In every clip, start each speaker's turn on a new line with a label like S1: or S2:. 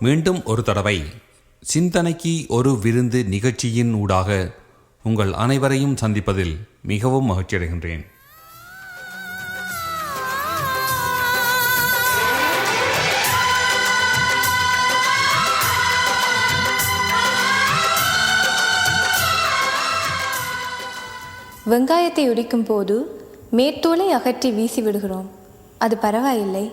S1: மீண்டும் ஒரு தடவை சிந்தனைக்கு ஒரு விருந்து நிகழ்ச்சியின் ஊடாக உங்கள் அனைவரையும் சந்திப்பதில் மிகவும் மகிழ்ச்சியடைகின்றேன்.
S2: வெங்காயத்தை உரிக்கும் போது மேற்தோலை அகற்றி வீசி விடுகிறோம். அது பரவாயில்லை.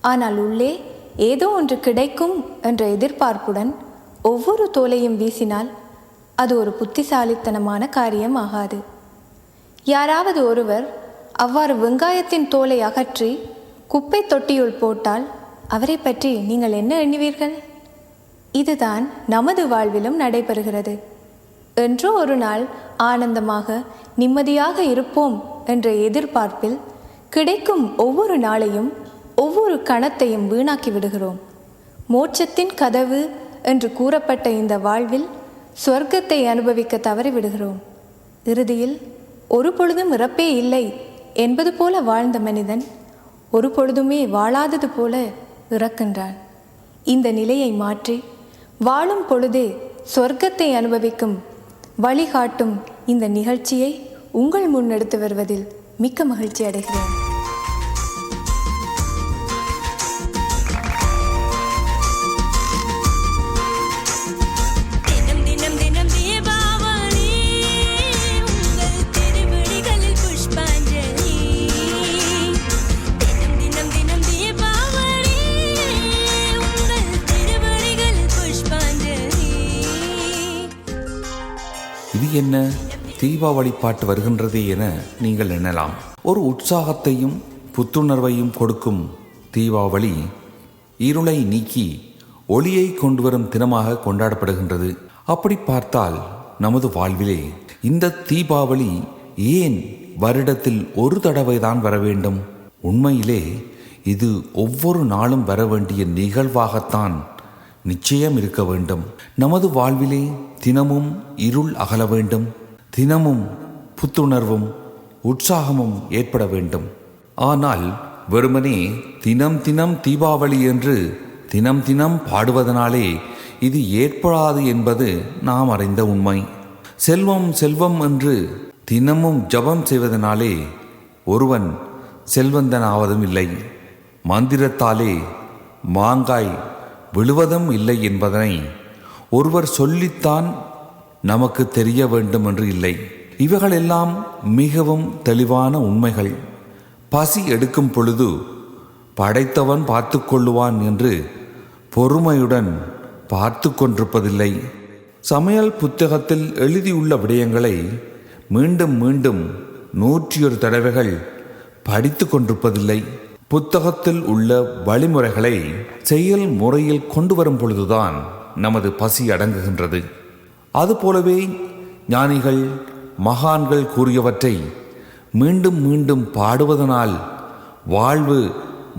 S2: ஆனால் உள்ளே ஏதோ ஒன்று கிடைக்கும் என்ற எதிர்பார்ப்புடன் ஒவ்வொரு தோலையும் வீசினால் அது ஒரு புத்திசாலித்தனமான காரியம் ஆகாது. யாராவது ஒருவர் அவ்வாறு வெங்காயத்தின் தோலை அகற்றி குப்பை தொட்டியுள் போட்டால் அவரை பற்றி நீங்கள் என்ன எண்ணுவீர்கள்? இதுதான் நமது வாழ்விலும் நடைபெறுகிறது. என்றோ ஒரு நாள் ஆனந்தமாக நிம்மதியாக இருப்போம் என்ற எதிர்பார்ப்பில் கிடைக்கும் ஒவ்வொரு நாளையும் ஒவ்வொரு கணத்தையும் வீணாக்கி விடுகிறோம். மோட்சத்தின் கதவு என்று கூறப்பட்ட இந்த வாழ்வில் சொர்க்கத்தை அனுபவிக்க தவறிவிடுகிறோம் இறுதியில் ஒரு பொழுதும் இறப்பே இல்லை என்பது போல வாழ்ந்த மனிதன் ஒரு பொழுதுமே வாழாதது போல இறக்கின்றான். இந்த நிலையை மாற்றி வாழும் பொழுதே சொர்க்கத்தை அனுபவிக்கும் வழிகாட்டும் இந்த நிகழ்ச்சியை உங்கள் முன்னெடுத்து வருவதில் மிக்க மகிழ்ச்சி அடைகிறேன்.
S3: என்ன? தீபாவளி பாட்டு வருகின்றது என நீங்கள் எண்ணலாம். ஒரு உற்சாகத்தையும் புத்துணர்வையும் கொடுக்கும் தீபாவளி இருளை நீக்கி ஒளியை கொண்டு வரும் தினமாக கொண்டாடப்படுகின்றது. அப்படி பார்த்தால் நமது வாழ்விலே இந்த தீபாவளி ஏன் வருடத்தில் ஒரு தடவை தான் வர வேண்டும்? உண்மையிலே இது ஒவ்வொரு நாளும் வர வேண்டிய நிகழ்வாகத்தான் நிச்சயம் இருக்க வேண்டும். நமது வாழ்விலே தினமும் இருள் அகல வேண்டும். தினமும் புத்துணர்வும் உற்சாகமும் ஏற்பட வேண்டும். ஆனால் வெறுமனே தினம் தினம் தீபாவளி என்று தினம் தினம் பாடுவதனாலே இது ஏற்படாது என்பது நாம் அறிந்த உண்மை. செல்வம் செல்வம் என்று தினமும் ஜபம் செய்வதனாலே ஒருவன் செல்வந்தனாவதும் இல்லை. மந்திரத்தாலே மாங்காய் விழுவதும் இல்லை என்பதனை ஒருவர் சொல்லித்தான் நமக்கு தெரிய வேண்டும் என்று இல்லை. இவைகளெல்லாம் மிகவும் தெளிவான உண்மைகள். பசி எடுக்கும் பொழுது படைத்தவன் பார்த்து கொள்ளுவான் என்று பொறுமையுடன் பார்த்து கொண்டிருப்பதில்லை. சமையல் புத்தகத்தில் எழுதியுள்ள விடயங்களை மீண்டும் மீண்டும் நூற்றியொரு தடவைகள் படித்து கொண்டிருப்பதில்லை. புத்தகத்தில் உள்ள வழிமுறைகளை செயல் முறையில் கொண்டு வரும் பொழுதுதான் நமது பசி அடங்குகின்றது. அதுபோலவே ஞானிகள் மகான்கள் கூறியவற்றை மீண்டும் மீண்டும் பாடுவதனால் வாழ்வு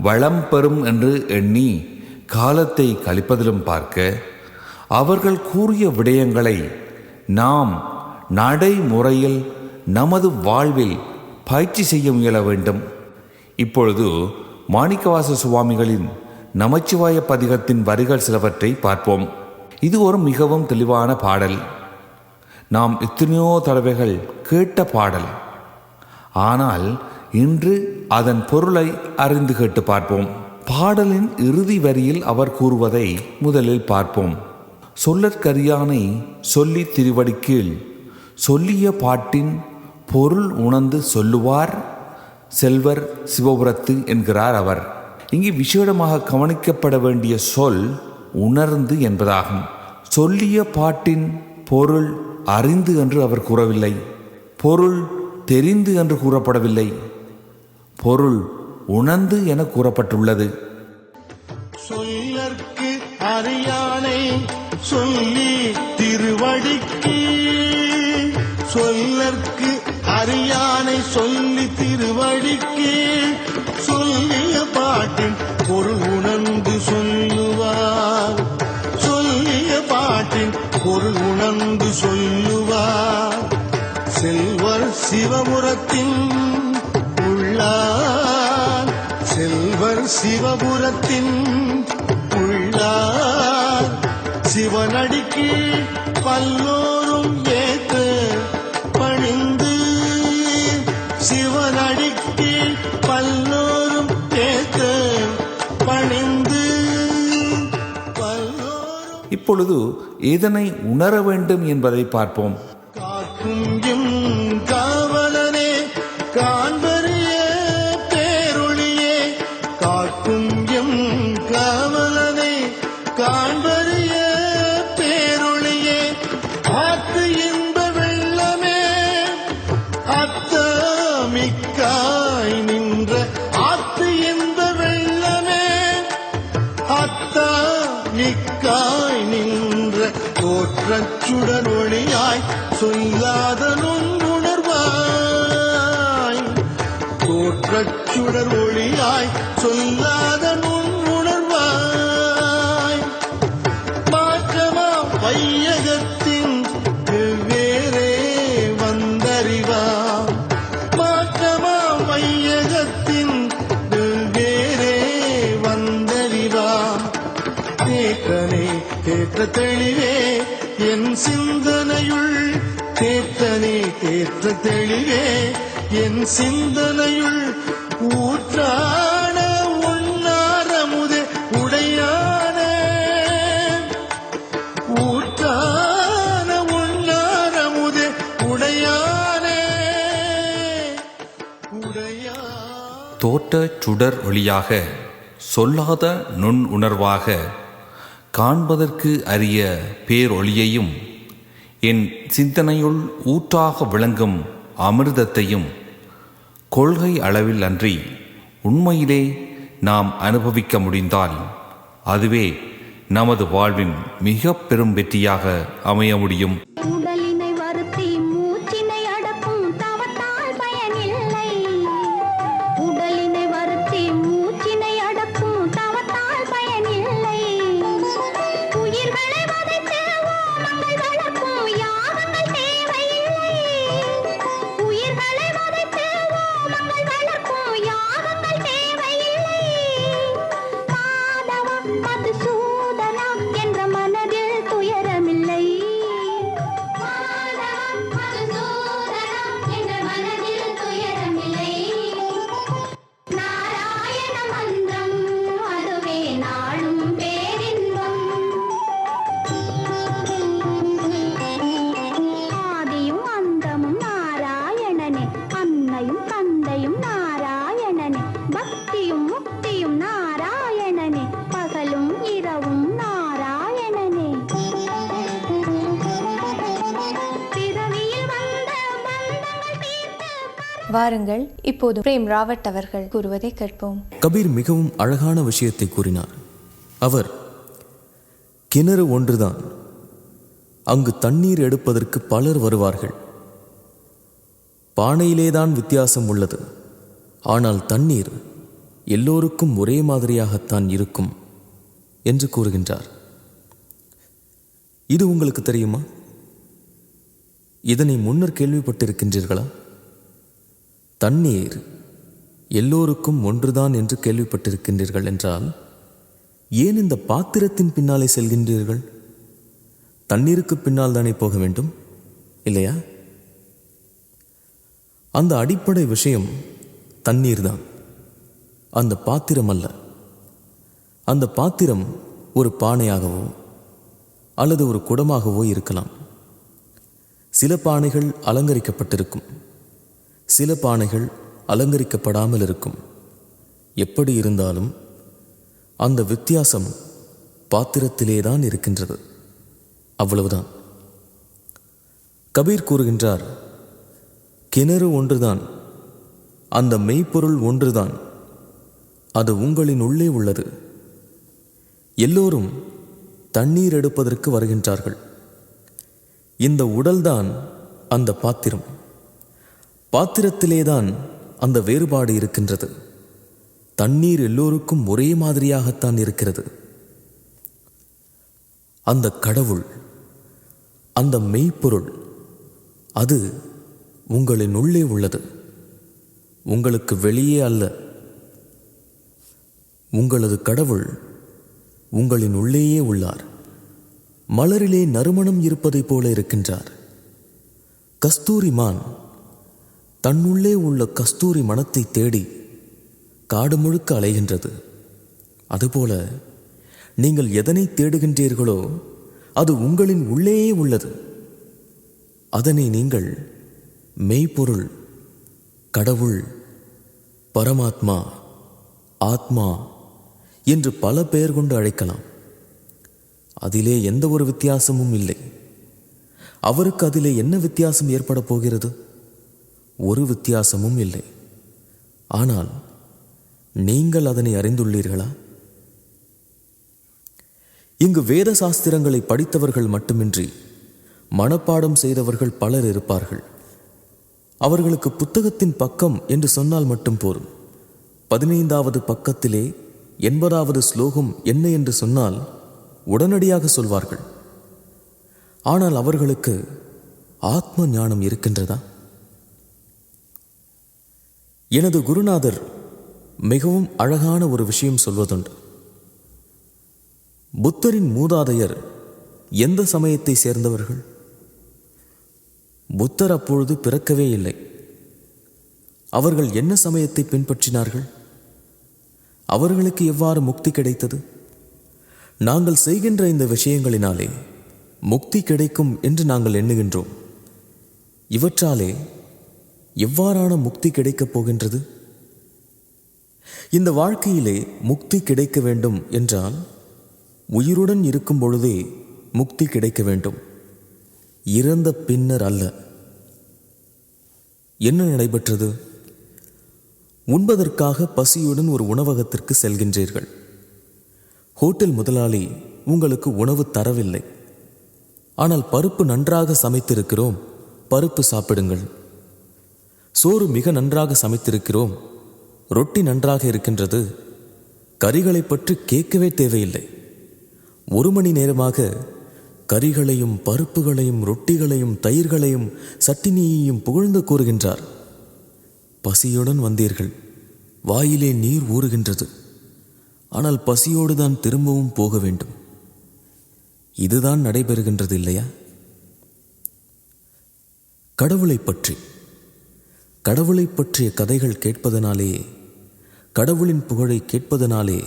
S3: வளம் பெறும் என்று எண்ணி காலத்தை கழிப்பதிலும் பார்க்க அவர்கள் கூறிய விடயங்களை நாம் நடைமுறையில் நமது வாழ்வில் பயிற்சி செய்ய முயல வேண்டும். இப்பொழுது மாணிக்கவாச சுவாமிகளின் நமச்சிவாய பதிகத்தின் வரிகள் சிலவற்றை பார்ப்போம். இது ஒரு மிகவும் தெளிவான பாடல். நாம் எத்தனையோ தடவைகள் கேட்ட பாடல். ஆனால் இன்று அதன் பொருளை அறிந்து கேட்டு பார்ப்போம். பாடலின் இறுதி வரியில் அவர் கூறுவதை முதலில் பார்ப்போம். சொல்லற்கரியானை சொல்லி திருவடிக்கீழ் சொல்லிய பாட்டின் பொருள் உணர்ந்து சொல்லுவார் செல்வர் சிவபுரத்து என்கிறார் அவர். இங்கு விசேடமாக கவனிக்கப்பட வேண்டிய சொல் உணர்ந்து என்பதாகும். சொல்லிய பாட்டின் பொருள் அறிந்து என்று அவர் கூறவில்லை. பொருள் தெரிந்து என்று கூறப்படவில்லை. பொருள் உணர்ந்து என கூறப்பட்டுள்ளது.
S4: சொல்லற்கு அறியானை சொல்லி திருவடிக்கு. சொல்லற்கு அறியானை சொல்லி திருவடிக்கு. சொல்லிய பாட்டின் பொருள் உணர்ந்து சொல்லுவார். சொல்லிய பாட்டின் பொருள் உணர்ந்து சொல்லுவார். செல்வர் சிவபுரத்தின் உள்ளார். செல்வர் சிவபுரத்தின் உள்ளார். சிவனடிக்கு பல்லோ
S5: இப்பொழுது எதனை உணர வேண்டும் என்பதை பார்ப்போம்.
S4: வெவ்வேறே வந்தறிவாம் மாற்றமா வையகத்தின் வெவ்வேறே வந்தறிவாம் தேற்றனே தேற்ற தெளிவே என் சிந்தனையுள். தேத்தனே தேற்ற தெளிவே என் சிந்தனையுள்
S5: சுடர் ஒளியாக சொல்லாத நுண் உணர்வாக காண்பதற்கு அரிய பேரொளியையும் என் சிந்தனையுள் ஊற்றாக விளங்கும் அமிர்தத்தையும் கொள்கை அளவில் அன்றி உண்மையிலே நாம் அனுபவிக்க முடிந்தால் அதுவே நமது வாழ்வின் மிக பெரும் வெற்றியாக அமைய முடியும்.
S2: வாருங்கள். இப்போது பிரேம் ராவட் அவர்கள் கூறுவதை கேட்போம்.
S6: கபீர் மிகவும் அழகான விஷயத்தை கூறினார். அவர் கிணறு ஒன்றுதான். அங்கு தண்ணீர் எடுப்பதற்கு பலர் வருவார்கள். பானையிலேதான் வித்தியாசம் உள்ளது. ஆனால் தண்ணீர் எல்லோருக்கும் ஒரே மாதிரியாகத்தான் இருக்கும் என்று கூறுகின்றார். இது உங்களுக்கு தெரியுமா? இதனை முன்னர் கேள்விப்பட்டிருக்கின்றீர்களா? தண்ணீர் எல்லோருக்கும் ஒன்றுதான் என்று கேள்விப்பட்டிருக்கின்றீர்கள் என்றால் ஏன் இந்த பாத்திரத்தின் பின்னாலே செல்கின்றீர்கள்? தண்ணீருக்கு பின்னால் தானே போக வேண்டும் இல்லையா? அந்த அடிப்படை விஷயம் தண்ணீர் தான் அந்த பாத்திரம் அல்ல. அந்த பாத்திரம் ஒரு பானையாகவோ அல்லது ஒரு குடமாகவோ இருக்கலாம். சில பானைகள் அலங்கரிக்கப்பட்டிருக்கும். சில பானைகள் அலங்கரிக்கப்படாமல் இருக்கும் எப்படி இருந்தாலும் அந்த வித்தியாசம் பாத்திரத்திலே தான் இருக்கின்றது. அவ்வளவுதான். கபீர் கூறுகின்றார் கிணறு ஒன்றுதான். அந்த மெய்ப்பொருள் ஒன்றுதான். அது உங்களின் உள்ளே உள்ளது. எல்லோரும் தண்ணீர் எடுப்பதற்கு வருகின்றார்கள். இந்த உடல்தான் அந்த பாத்திரம். பாத்திரத்திலேதான் அந்த வேறுபாடு இருக்கின்றது. தண்ணீர் எல்லோருக்கும் ஒரே மாதிரியாகத்தான் இருக்கிறது. அந்த கடவுள் அந்த மெய்ப்பொருள் அது உங்களின் உள்ளே உள்ளது. உங்களுக்கு வெளியே அல்ல. உங்களது கடவுள் உங்களின் உள்ளேயே உள்ளார். மலரிலே நறுமணம் இருப்பதைப் போல இருக்கின்றார். கஸ்தூரிமான் தன்னுள்ளே உள்ள கஸ்தூரி மனத்தை தேடி காடு முழுக்க அலைகின்றது. அதுபோல நீங்கள் எதனை தேடுகின்றீர்களோ அது உங்களின் உள்ளேயே உள்ளது. அதனை நீங்கள் மெய்ப்பொருள் கடவுள் பரமாத்மா ஆத்மா என்று பல பெயர் கொண்டு அழைக்கலாம். அதிலே எந்த ஒரு வித்தியாசமும் இல்லை. அவருக்கு அதிலே என்ன வித்தியாசம் ஏற்பட போகிறது? ஒரு வித்தியாசமும் இல்லை. ஆனால் நீங்கள் அதனை அறிந்துள்ளீர்களா? இங்கு வேத சாஸ்திரங்களை படித்தவர்கள் மட்டுமின்றி மனப்பாடம் செய்தவர்கள் பலர் இருப்பார்கள். அவர்களுக்கு புத்தகத்தின் பக்கம் என்று சொன்னால் மட்டும் போதும் பதினைந்தாவது பக்கத்திலே எண்பதாவது ஸ்லோகம் என்ன என்று சொன்னால் உடனடியாக சொல்வார்கள். ஆனால் அவர்களுக்கு ஆத்ம ஞானம் இருக்கின்றதா? எனது குருநாதர் மிகவும் அழகான ஒரு விஷயம் சொல்வதுண்டு. புத்தரின் மூதாதையர் எந்த சமயத்தை சேர்ந்தவர்கள்? புத்தர் அப்பொழுது பிறக்கவே இல்லை. அவர்கள் என்ன சமயத்தை பின்பற்றினார்கள்? அவர்களுக்கு எவ்வாறு முக்தி கிடைத்தது? நாங்கள் செய்கின்ற இந்த விஷயங்களினாலே முக்தி கிடைக்கும் என்று நாங்கள் எண்ணுகின்றோம். இவற்றாலே எவ்வாறான முக்தி கிடைக்கப் போகின்றது? இந்த வாழ்க்கையிலே முக்தி கிடைக்க வேண்டும் என்றால் உயிருடன் இருக்கும் பொழுதே முக்தி கிடைக்க வேண்டும். இறந்த பின்னர் அல்ல. என்ன நடைபெற்றது? உண்பதற்காக பசியுடன் ஒரு உணவகத்திற்கு செல்கின்றீர்கள். ஹோட்டல் முதலாளி உங்களுக்கு உணவு தரவில்லை. ஆனால் பருப்பு நன்றாக சமைத்திருக்கிறோம். பருப்பு சாப்பிடுங்கள். சோறு மிக நன்றாக சமைத்திருக்கிறோம். ரொட்டி நன்றாக இருக்கின்றது. கறிகளை பற்றி கேட்கவே தேவையில்லை. ஒரு மணி நேரமாக கறிகளையும் பருப்புகளையும் ரொட்டிகளையும் தயிர்களையும் சட்டினியையும் புகழ்ந்து கூறுகின்றார். பசியுடன் வந்தீர்கள். வாயிலே நீர் ஊறுகின்றது. ஆனால் பசியோடு தான் திரும்பவும் போக வேண்டும். இதுதான் நடைபெறுகின்றது இல்லையா? கடவுளை பற்றி. கடவுளை பற்றிய கதைகள் கேட்பதனாலே கடவுளின் புகழை கேட்பதனாலே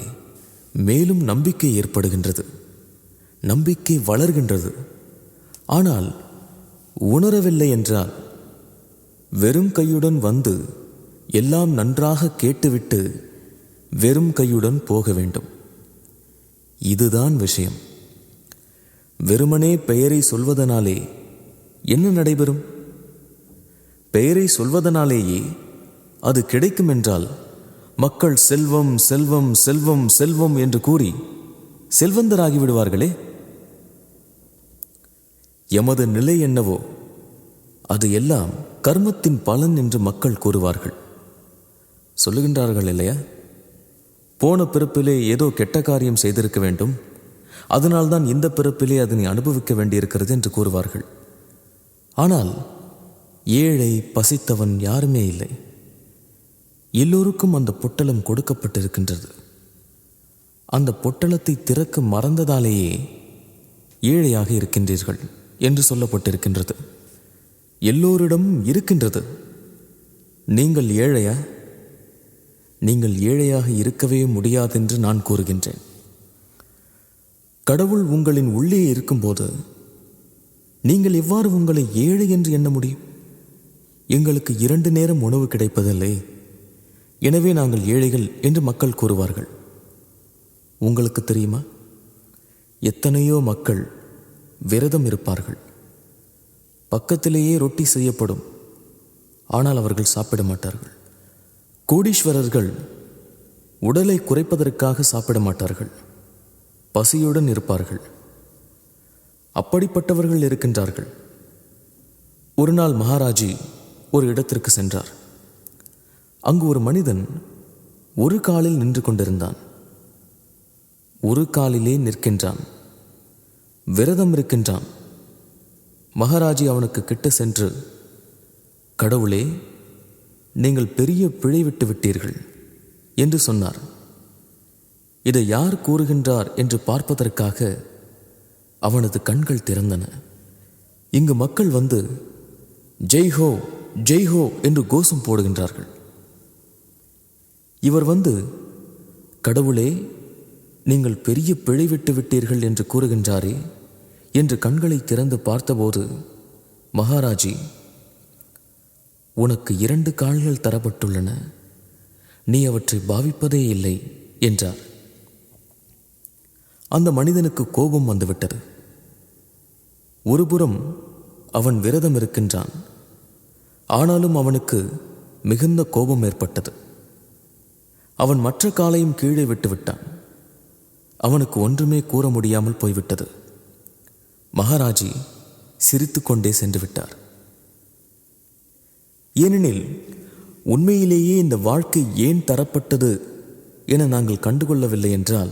S6: மேலும் நம்பிக்கை ஏற்படுகின்றது நம்பிக்கை வளர்கின்றது. ஆனால் உணரவில்லை என்றால் வெறும் கையுடன் வந்து எல்லாம் நன்றாக கேட்டுவிட்டு வெறும் கையுடன் போக வேண்டும். இதுதான் விஷயம். வெறுமனே பெயரை சொல்வதனாலே என்ன நடைபெறும்? பெயரை சொல்வதனாலேயே அது கிடைக்கும் என்றால் மக்கள் செல்வம் செல்வம் செல்வம் செல்வம் என்று கூறி செல்வந்தராகிவிடுவார்களே? எமது நிலை என்னவோ அது எல்லாம் கர்மத்தின் பலன் என்று மக்கள் கூறுவார்கள். சொல்லுகின்றார்கள் இல்லையா? போன பிறப்பிலே ஏதோ கெட்ட காரியம் செய்திருக்க வேண்டும். அதனால்தான் இந்த பிறப்பிலே அதனை அனுபவிக்க வேண்டியிருக்கிறது என்று கூறுவார்கள். ஆனால் ஏழை பசித்தவன் யாருமே இல்லை. எல்லோருக்கும் அந்த பொட்டலம் கொடுக்கப்பட்டிருக்கின்றது. அந்த பொட்டலத்தை திறக்க மறந்ததாலேயே ஏழையாக இருக்கின்றீர்கள் என்று சொல்லப்பட்டிருக்கின்றது. எல்லோரிடம் இருக்கின்றது. நீங்கள் ஏழையா? நீங்கள் ஏழையாக இருக்கவே முடியாதென்று நான் கூறுகின்றேன். கடவுள் உங்களின் உள்ளே இருக்கும்போது நீங்கள் எவ்வாறு உங்களை ஏழை என்று எண்ண முடியும்? எங்களுக்கு இரண்டு நேரம் உணவு கிடைப்பதில்லை. எனவே நாங்கள் ஏழைகள் என்று மக்கள் கூறுவார்கள். உங்களுக்கு தெரியுமா? எத்தனையோ மக்கள் விரதம் இருப்பார்கள். பக்கத்திலேயே ரொட்டி செய்யப்படும். ஆனால் அவர்கள் சாப்பிட மாட்டார்கள். கோடீஸ்வரர்கள் உடலை குறைப்பதற்காக சாப்பிட மாட்டார்கள். பசியுடன் இருப்பார்கள். அப்படிப்பட்டவர்கள் இருக்கின்றார்கள். ஒரு நாள் மகாராஜி ஒரு இடத்திற்கு சென்றார். அங்கு ஒரு மனிதன் ஒரு காலில் நின்று கொண்டிருந்தான். ஒரு காலிலே நிற்கின்றான். விரதம் இருக்கின்றான். மகாராஜி அவனுக்கு கிட்ட சென்று கடவுளே நீங்கள் பெரிய பிழை விட்டு விட்டீர்கள் என்று சொன்னார். இதை யார் கூறுகின்றார் என்று பார்ப்பதற்காக அவனது கண்கள் திறந்தன. இங்கு மக்கள் வந்து ஜெய் ஹோ ஜெய் ஹோ என்று கோஷம் போடுகின்றார்கள். இவர் வந்து கடவுளே நீங்கள் பெரிய பிழை விட்டு விட்டீர்கள் என்று கூறுகின்றாரே என்று கண்களை திறந்து பார்த்தபோது மகாராஜி உனக்கு இரண்டு கால்கள் தரப்பட்டுள்ளன. நீ அவற்றை பாவிப்பதே இல்லை என்றார். அந்த மனிதனுக்கு கோபம் வந்துவிட்டது. ஒருபுறம் அவன் விரதம் இருக்கின்றான். ஆனாலும் அவனுக்கு மிகுந்த கோபம் ஏற்பட்டது. அவன் மற்ற காலையும் கீழே விட்டுவிட்டான் அவனுக்கு ஒன்றுமே கூற முடியாமல் போய்விட்டது. மகாராஜி சிரித்துக்கொண்டே சென்று விட்டார். ஏனெனில் உண்மையிலேயே இந்த வாழ்க்கை ஏன் தரப்பட்டது என நாங்கள் கண்டுகொள்ளவில்லை என்றால்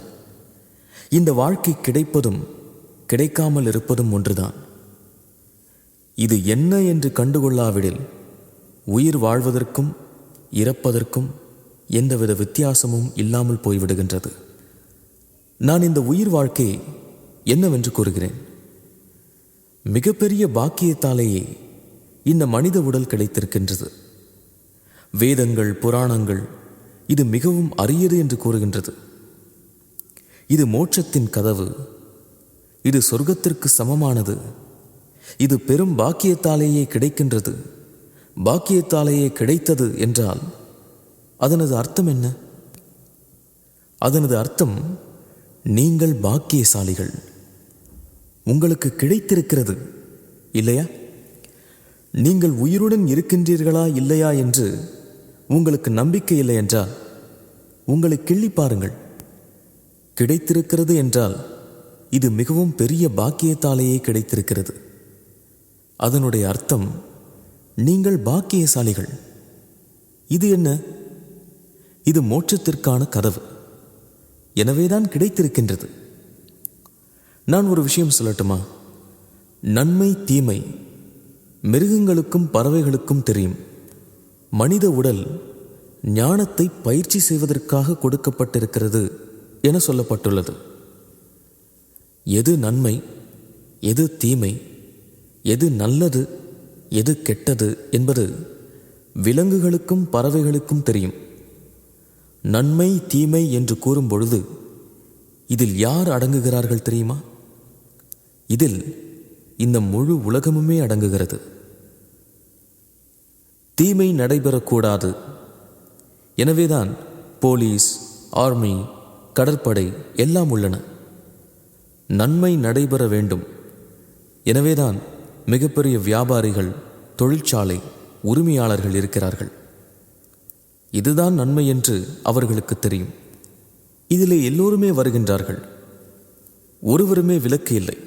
S6: இந்த வாழ்க்கை கிடைப்பதும் கிடைக்காமல் இருப்பதும் ஒன்றுதான். இது என்ன என்று கண்டுகொள்ளாவிடில் உயிர் வாழ்வதற்கும் இறப்பதற்கும் எந்தவித வித்தியாசமும் இல்லாமல் போய்விடுகின்றது. நான் இந்த உயிர் வாழ்க்கை என்னவென்று கூறுகிறேன்? மிகப்பெரிய பாக்கியத்தாலேயே இந்த மனித உடல் கிடைத்திருக்கின்றது. வேதங்கள் புராணங்கள் இது மிகவும் அரியது என்று கூறுகின்றது. இது மோட்சத்தின் கதவு. இது சொர்க்கத்திற்கு சமமானது. இது பெரும் பாக்கியத்தாலேயே கிடைக்கின்றது. பாக்கியத்தாலேயே கிடைத்தது என்றால் அதனது அர்த்தம் என்ன? அதனது அர்த்தம் நீங்கள் பாக்கியசாலிகள். உங்களுக்கு கிடைத்திருக்கிறது இல்லையா? நீங்கள் உயிருடன் இருக்கின்றீர்களா இல்லையா என்று உங்களுக்கு நம்பிக்கை இல்லை என்றால் உங்களை கிள்ளி பாருங்கள். கிடைத்திருக்கிறது என்றால் இது மிகவும் பெரிய பாக்கியத்தாலேயே கிடைத்திருக்கிறது. அதனுடைய அர்த்தம் நீங்கள் பாக்கியசாலிகள். இது என்ன? இது மோட்சத்திற்கான கதவு. எனவேதான் கிடைத்திருக்கின்றது. நான் ஒரு விஷயம் சொல்லட்டுமா? நன்மை தீமை மிருகங்களுக்கும் பறவைகளுக்கும் தெரியும். மனித உடல் ஞானத்தை பயிற்சி செய்வதற்காக கொடுக்கப்பட்டிருக்கிறது என சொல்லப்பட்டுள்ளது. எது நன்மை எது தீமை எது நல்லது எது கெட்டது என்பது விலங்குகளுக்கும் பறவைகளுக்கும் தெரியும். நன்மை தீமை என்று கூறும் பொழுது இதில் யார் அடங்குகிறார்கள் தெரியுமா? இதில் இந்த முழு உலகமுமே அடங்குகிறது. தீமை நடைபெறக்கூடாது. எனவேதான் போலீஸ் ஆர்மி கடற்படை எல்லாம் உள்ளன. நன்மை நடைபெற வேண்டும். எனவேதான் மிகப்பெரிய வியாபாரிகள் தொழிற்சாலை உரிமையாளர்கள் இருக்கிறார்கள். இதுதான் நன்மை என்று அவர்களுக்கு தெரியும். இதிலே எல்லோருமே வருகின்றார்கள். ஒருவருமே விலக்கு இல்லை.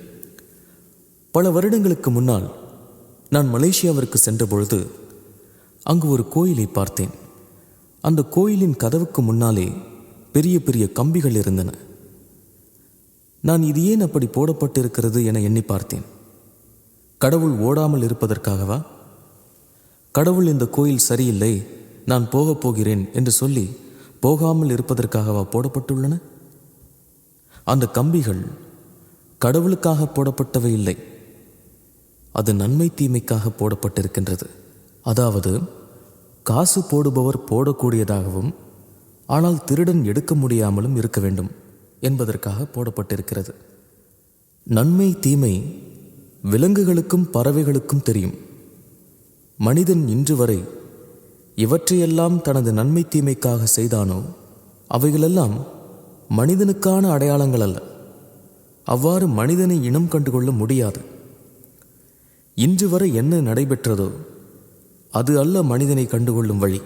S6: பல வருடங்களுக்கு முன்னால் நான் மலேசியாவிற்கு சென்றபொழுது அங்கு ஒரு கோயிலை பார்த்தேன். அந்த கோயிலின் கதவுக்கு முன்னாலே பெரிய பெரிய கம்பிகள் இருந்தன. நான் இது ஏன் அப்படி போடப்பட்டிருக்கிறது என எண்ணி பார்த்தேன். கடவுள் ஓடாமல் இருப்பதற்காகவா? கடவுள் இந்த கோயில் சரியில்லை நான் போகப் போகிறேன் என்று சொல்லி போகாமல் இருப்பதற்காகவா போடப்பட்டுள்ளன? அந்த கம்பிகள் கடவுளுக்காக போடப்பட்டவை இல்லை. அது நன்மை தீமைக்காக போடப்பட்டிருக்கின்றது. அதாவது காசு போடுபவர் போடக்கூடியதாகவும் ஆனால் திருடன் எடுக்க முடியாமலும் இருக்க வேண்டும் என்பதற்காக போடப்பட்டிருக்கிறது. நன்மை தீமை விலங்குகளுக்கும் பறவைகளுக்கும் தெரியும். மனிதன் இன்று வரை இவற்றையெல்லாம் தனது நன்மை தீமைக்காக செய்தானோ அவைகளெல்லாம் மனிதனுக்கான அடையாளங்கள் அல்ல. அவ்வாறு மனிதனை இனம் கண்டுகொள்ள முடியாது. இன்று வரை என்ன நடைபெற்றதோ அது அல்ல மனிதனை கண்டுகொள்ளும் வழி.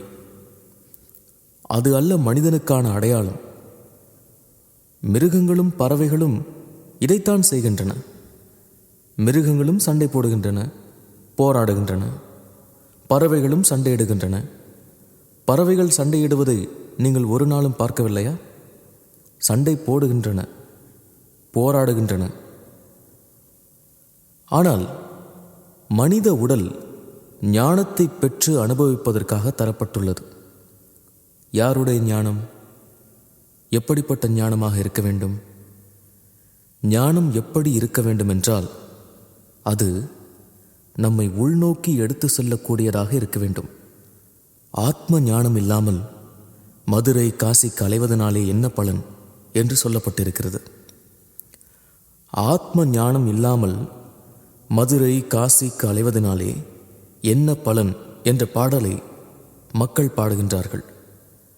S6: அது அல்ல மனிதனுக்கான அடையாளம். மிருகங்களும் பறவைகளும் இதைத்தான் செய்கின்றன. மிருகங்களும் சண்டை போடுகின்றன போராடுகின்றன. பறவைகளும் சண்டையிடுகின்றன. பறவைகள் சண்டையிடுவதை நீங்கள் ஒரு நாளும் பார்க்கவில்லையா? சண்டை போடுகின்றன போராடுகின்றன. ஆனால் மனித உடல் ஞானத்தை பெற்று அனுபவிப்பதற்காக தரப்பட்டுள்ளது. யாருடைய ஞானம்? எப்படிப்பட்ட ஞானமாக இருக்க வேண்டும்? ஞானம் எப்படி இருக்க வேண்டும் என்றால் அது நம்மை உள்நோக்கி எடுத்து செல்லக்கூடியதாக இருக்க வேண்டும். ஆத்ம ஞானம் இல்லாமல் மதுரை காசிக்கு அலைவதனாலே என்ன பலன் என்று சொல்லப்பட்டிருக்கிறது. ஆத்ம ஞானம் இல்லாமல் மதுரை காசிக்கு அலைவதனாலே என்ன பலன் என்ற பாடலை மக்கள் பாடுகின்றார்கள்.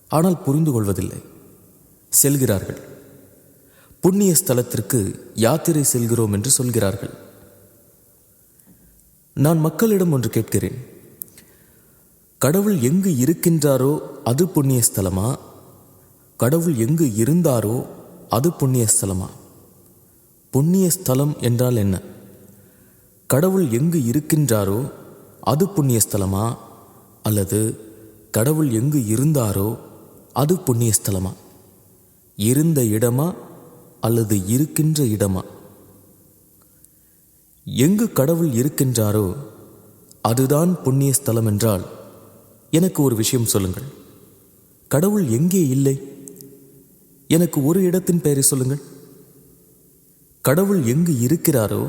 S6: ஆனால் புரிந்து கொள்வதில்லை. செல்கிறார்கள். புண்ணிய ஸ்தலத்திற்கு யாத்திரை செல்கிறோம் என்று சொல்கிறார்கள். நான் மக்களிடம் ஒன்று கேட்கிறேன். கடவுள் எங்கு இருக்கின்றாரோ அது புண்ணிய ஸ்தலமா கடவுள் எங்கு இருந்தாரோ அது புண்ணிய ஸ்தலமா புண்ணிய ஸ்தலம் என்றால் என்ன? கடவுள் எங்கு இருக்கின்றாரோ அது புண்ணிய ஸ்தலமா அல்லது கடவுள் எங்கு இருந்தாரோ அது புண்ணிய ஸ்தலமா இருந்த இடமா அல்லது இருக்கின்ற இடமா? எங்கு கடவுள் இருக்கின்றாரோ அதுதான் புண்ணிய ஸ்தலம் என்றால் எனக்கு ஒரு விஷயம் சொல்லுங்கள். கடவுள் எங்கே இல்லை? எனக்கு ஒரு இடத்தின் பெயரை சொல்லுங்கள். கடவுள் எங்கு இருக்கிறாரோ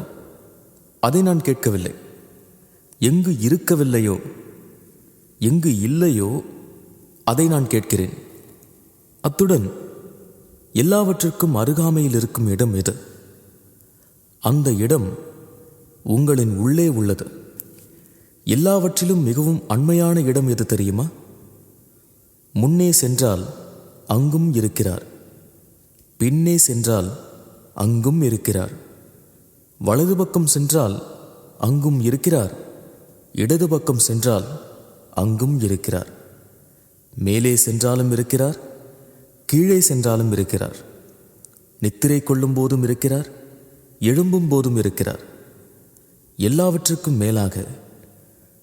S6: அதை நான் கேட்கவில்லை. எங்கு இருக்கவில்லையோ எங்கு இல்லையோ அதை நான் கேட்கிறேன். அத்துடன் எல்லாவற்றிற்கும் அருகாமையில் இருக்கும் இடம் எது? அந்த இடம் உங்களின் உள்ளே உள்ளது. எல்லாவற்றிலும் மிகவும் அண்மையான இடம் எது தெரியுமா? முன்னே சென்றால் அங்கும் இருக்கிறார். பின்னே சென்றால் அங்கும் இருக்கிறார். வலது பக்கம் சென்றால் அங்கும் இருக்கிறார். இடது பக்கம் சென்றால் அங்கும் இருக்கிறார். மேலே சென்றாலும் இருக்கிறார். கீழே சென்றாலும் இருக்கிறார். நித்திரை கொள்ளும் போதும் இருக்கிறார். எழும்பும் போதும் இருக்கிறார். எல்லாவற்றுக்கும் மேலாக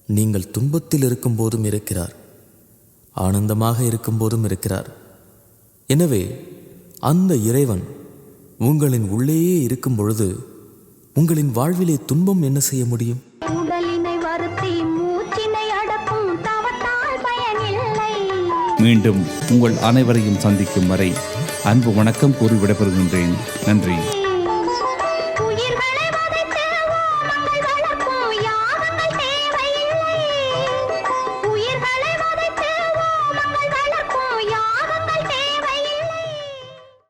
S6: நீங்கள் துன்பத்தில் இருக்கும் போதும் இருக்கிறார். ஆனந்தமாக இருக்கும் போதும் இருக்கிறார். எனவே அந்த இறைவன் உங்களின் உள்ளேயே இருக்கும் பொழுது உங்களின் வாழ்விலே துன்பம் என்ன செய்ய முடியும்?
S5: உடலினை வருத்தி மூச்சினை அடக்கும் தவத்தால் பயனில்லை.
S1: மீண்டும் உங்கள் அனைவரையும் சந்திக்கும் வரை அன்பு வணக்கம் கூறி விடைபெறுகின்றேன். நன்றி.